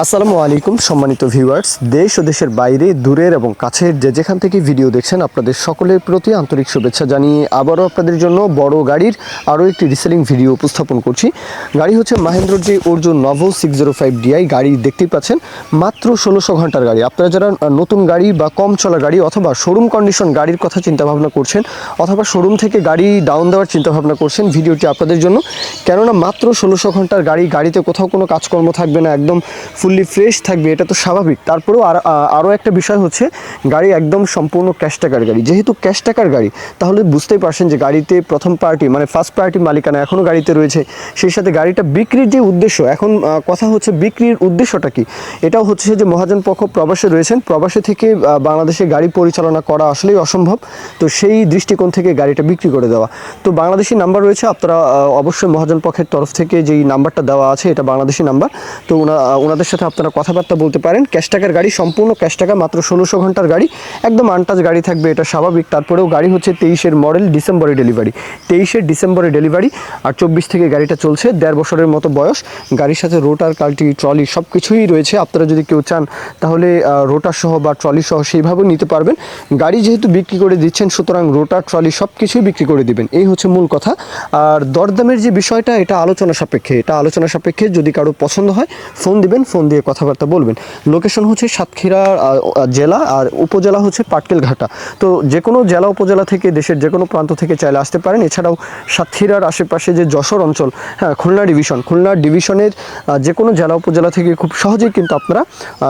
আসসালামু আলাইকুম, সম্মানিত ভিউয়ার্স। দেশ ও দেশের বাইরে, দূরের এবং কাছের যে যেখান থেকে ভিডিও দেখছেন, আপনাদের সকলের প্রতি আন্তরিক শুভেচ্ছা জানিয়ে আবারও আপনাদের জন্য বড় গাড়ির আরও একটি রিসেলিং ভিডিও উপস্থাপন করছি। গাড়ি হচ্ছে মাহেন্দ্র যে Arjun Novo six zero five DI গাড়ি দেখতেই পাচ্ছেন, মাত্র ষোলোশো ঘণ্টার গাড়ি। আপনারা যারা নতুন গাড়ি বা কম চলা গাড়ি অথবা শোরুম কন্ডিশন গাড়ির কথা চিন্তা ভাবনা করছেন, অথবা শোরুম থেকে গাড়ি ডাউন দেওয়ার চিন্তা ভাবনা করছেন, ভিডিওটি আপনাদের জন্য। কেননা মাত্র ষোলোশো ঘণ্টার গাড়ি, গাড়িতে কোথাও কোনো কাজকর্ম থাকবে না, একদম ফুললি ফ্রেশ থাকবে, এটা তো স্বাভাবিক। তারপরেও আর আরও একটা বিষয় হচ্ছে, গাড়ি একদম সম্পূর্ণ ক্যাশ টাকার গাড়ি। যেহেতু ক্যাশ টাকার গাড়ি, তাহলে বুঝতেই পারছেন যে গাড়িতে প্রথম পার্টি মানে ফার্স্ট পার্টি মালিকানা এখনও গাড়িতে রয়েছে। সেই সাথে গাড়িটা বিক্রির যে উদ্দেশ্য, এখন কথা হচ্ছে বিক্রির উদ্দেশ্যটা কি? এটাও হচ্ছে যে মহাজন পক্ষ প্রবাসে রয়েছেন। প্রবাসে থেকে বাংলাদেশে গাড়ি পরিচালনা করা আসলেই অসম্ভব। তো সেই দৃষ্টিকোণ থেকে গাড়িটা বিক্রি করে দেওয়া। তো বাংলাদেশি নাম্বার রয়েছে, আপনারা অবশ্যই মহাজন পক্ষের তরফ থেকে যেই নাম্বারটা দেওয়া আছে, এটা বাংলাদেশি নাম্বার তো ওনা ওনাদের সাথে আপনারা কথাবার্তা বলতে পারেন। ক্যাশ টাকার গাড়ি সম্পূর্ণ ক্যাশ টাকা, মাত্র ষোলোশো ঘণ্টার গাড়ি। একদম আনটাচ গাড়ি থাকবে, এটা স্বাভাবিক। তারপরেও গাড়ি হচ্ছে তেইশের মডেল ডিসেম্বরে ডেলিভারি তেইশের ডিসেম্বরে ডেলিভারি আর চব্বিশ থেকে গাড়িটা চলছে, দেড় বছরের মতো বয়স। গাড়ির সাথে রোটার কাল্টি ট্রলি সব কিছুই রয়েছে। আপনারা যদি কেউ চান, তাহলে রোটার সহ বা ট্রলি সহ সেইভাবেও নিতে পারবেন। গাড়ি যেহেতু বিক্রি করে দিচ্ছেন, সুতরাং রোটার ট্রলি সব কিছুই বিক্রি করে দিবেন। এই হচ্ছে মূল কথা। আর দরদামের যে বিষয়টা, এটা আলোচনা সাপেক্ষে। এটা আলোচনা সাপেক্ষে যদি কারও পছন্দ হয় ফোন দিবেন ফোন দিয়ে কথাবার্তা বলবেন। লোকেশন হচ্ছে সাতক্ষীরা জেলা আর উপজেলা হচ্ছে পাটকেলঘাটা। তো যে কোনো জেলা উপজেলা থেকে দেশের যে কোনো প্রান্ত থেকে চাইলে আসতে পারেন। এছাড়াও সাতক্ষীরার আশেপাশে যে যশোর অঞ্চল হ্যাঁ খুলনা ডিভিশন খুলনা ডিভিশনের যে কোনো জেলা উপজেলা থেকে খুব সহজেই কিন্তু আপনারা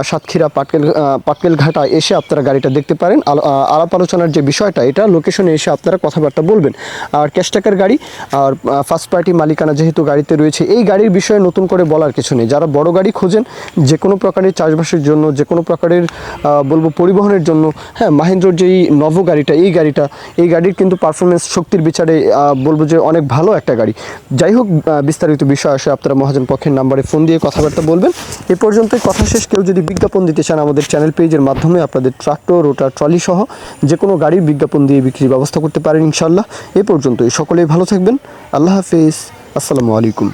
সাতক্ষীরা, পাটকেল পাটকেলঘাটা এসে আপনারা গাড়িটা দেখতে পারেন। আলো- আলাপ আলোচনার যে বিষয়টা, এটা লোকেশনে এসে আপনারা কথাবার্তা বলবেন। আর ক্যাশ টাকার গাড়ি আর ফার্স্ট পার্টি মালিকানা যেহেতু গাড়িতে রয়েছে, এই গাড়ির বিষয়ে নতুন করে বলার কিছু নেই। যারা বড় গাড়ি খোঁজেন যে কোনো প্রকারের চাষবাসের জন্য যে কোনো প্রকারের বলব পরিবহনের জন্য হ্যাঁ মাহেন্দ্রর যেই নভ গাড়িটা, এই গাড়িটা, এই গাড়ির কিন্তু পারফরমেন্স শক্তির বিচারে বলব যে অনেক ভালো একটা গাড়ি। যাই হোক বিস্তারিত বিষয় আসে আপনারা মহাজন পক্ষের নাম্বারে ফোন দিয়ে কথাবার্তা বলবেন। এ পর্যন্তই, কথা শেষ। কেউ যদি বিজ্ঞাপন দিতে চান আমাদের চ্যানেল পেজের মাধ্যমে, আপনাদের ট্রাক্টর রোটার ট্রলি সহ যে কোনো গাড়ির বিজ্ঞাপন দিয়ে বিক্রির ব্যবস্থা করতে পারেন ইনশাল্লাহ এ পর্যন্তই, সকলেই ভালো থাকবেন। আল্লাহ হাফিজ। আসসালামু আলাইকুম।